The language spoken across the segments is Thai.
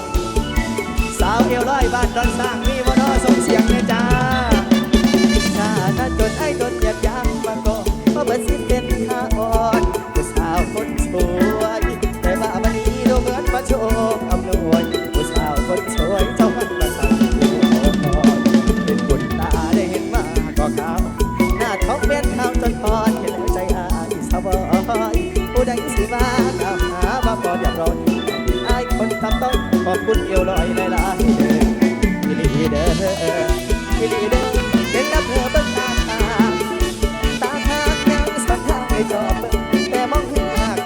บ สาวเอวลอยบ้านดอนสร้าง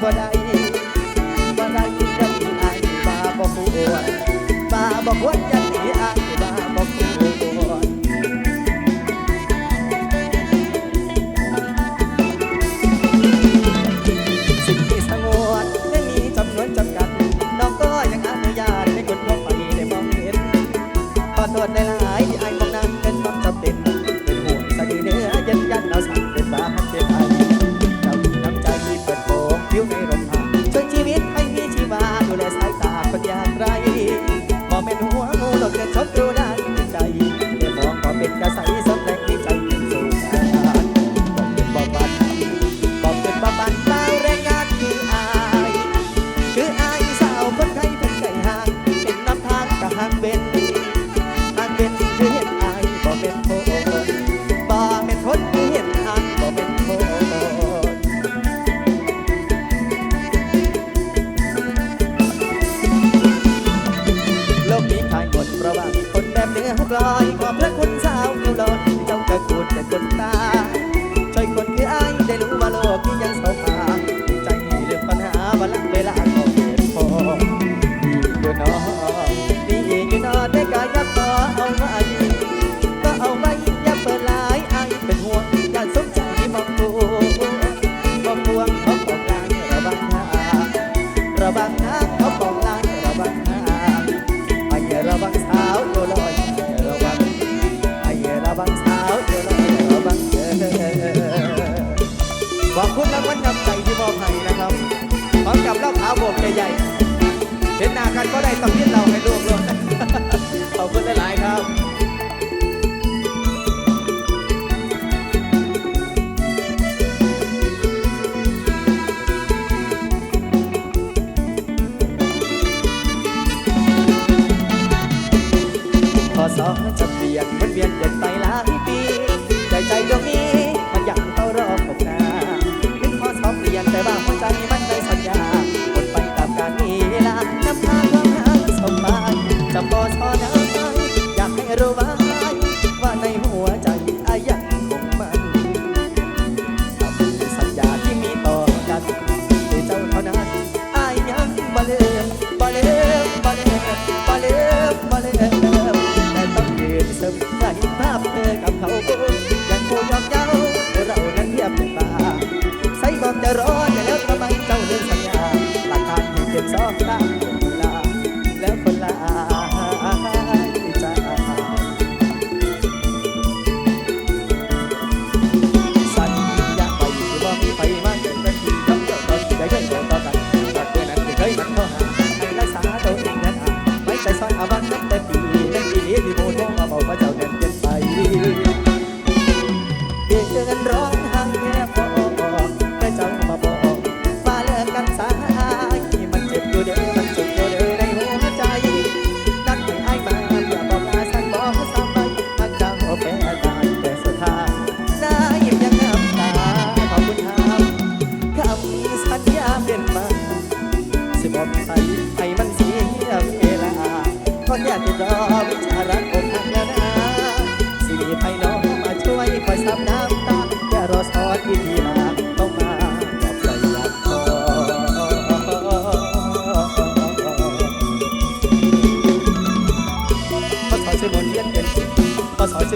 บ่ได้บ่ได้จำไอ้บ้าบ่ควรบ้าบ่ควรใจ กันก็ได้ตำเนียนเราให้ลูกเลยขอบคุณหลายครับพอสอจะเปลี่ยนมันเวียนเดินไปหลายปีใจใจก็มีมันยังเต้ารอผมนาถึงพอสอเปลี่ยนแต่ว่าหัวใจมัน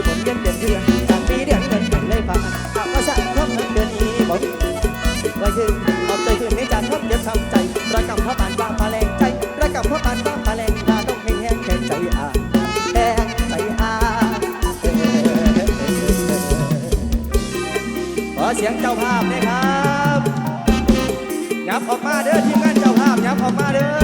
สุดผมเด่นเด่นเพื่อนต่างปีเดือนเดือนเดือนเลยปะเอาวสั่งครบเดือนนี้บ่ดีไว้คือเอกใจคืนนี้จากครบเดือดทำใจระกำพ่อปานบ้าปลาแรงใจระกำพ่อปานบ้าปลาแรงดาต้องแหงแห้งแข็งใจอะแห้งใจอะขอเสียงเจ้าภาพนะครับยับออกมาเด้อทีมงานเจ้าภาพยับออกมาเด้อ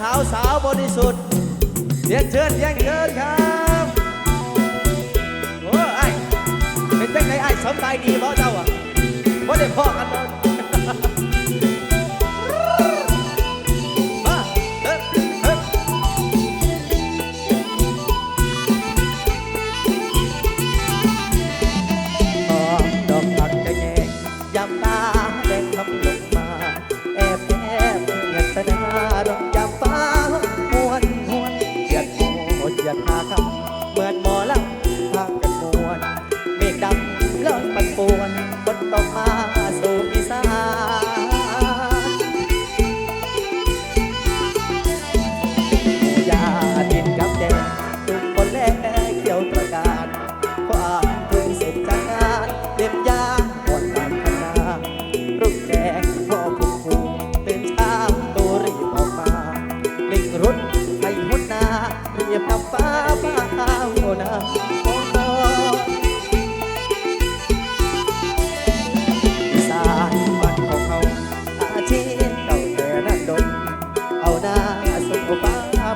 ขาวสาวบริสุทธิ์เรียนเชิญเรียนเชิญครับโอ้ไอ้เป็นเจังไงไอ้สมใจดีบ่เจ้าอะบ่ได้พ่อกันเลยยามตาแดงทำลงมา แอบแอบเงียบตนาดอก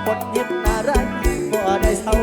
บทเห็นอะไรบ่ได้เศร้า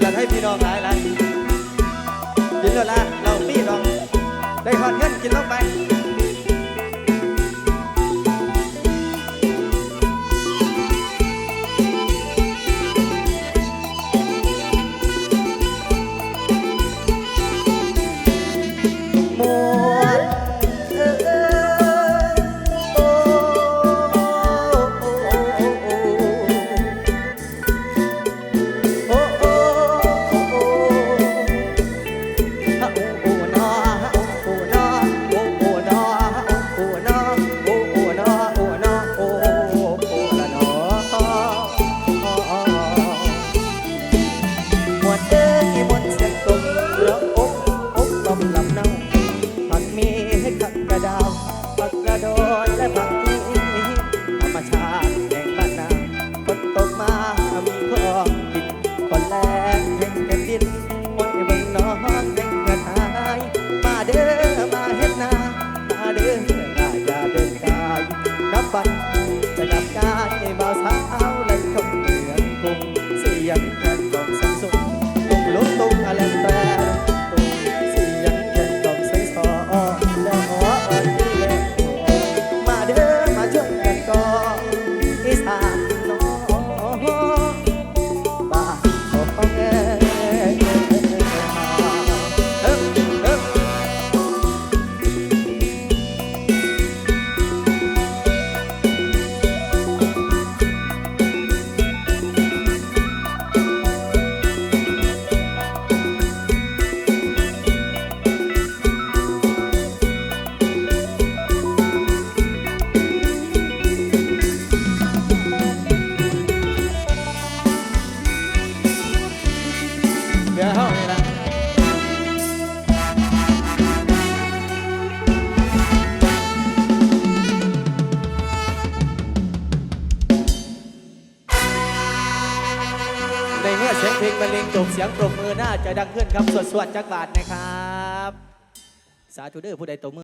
แล้วให้พี่น้องหลาย ดังขึ้นครับสวดสวดจักบาทนะครับ สาธุเด้อผู้ใดตมือ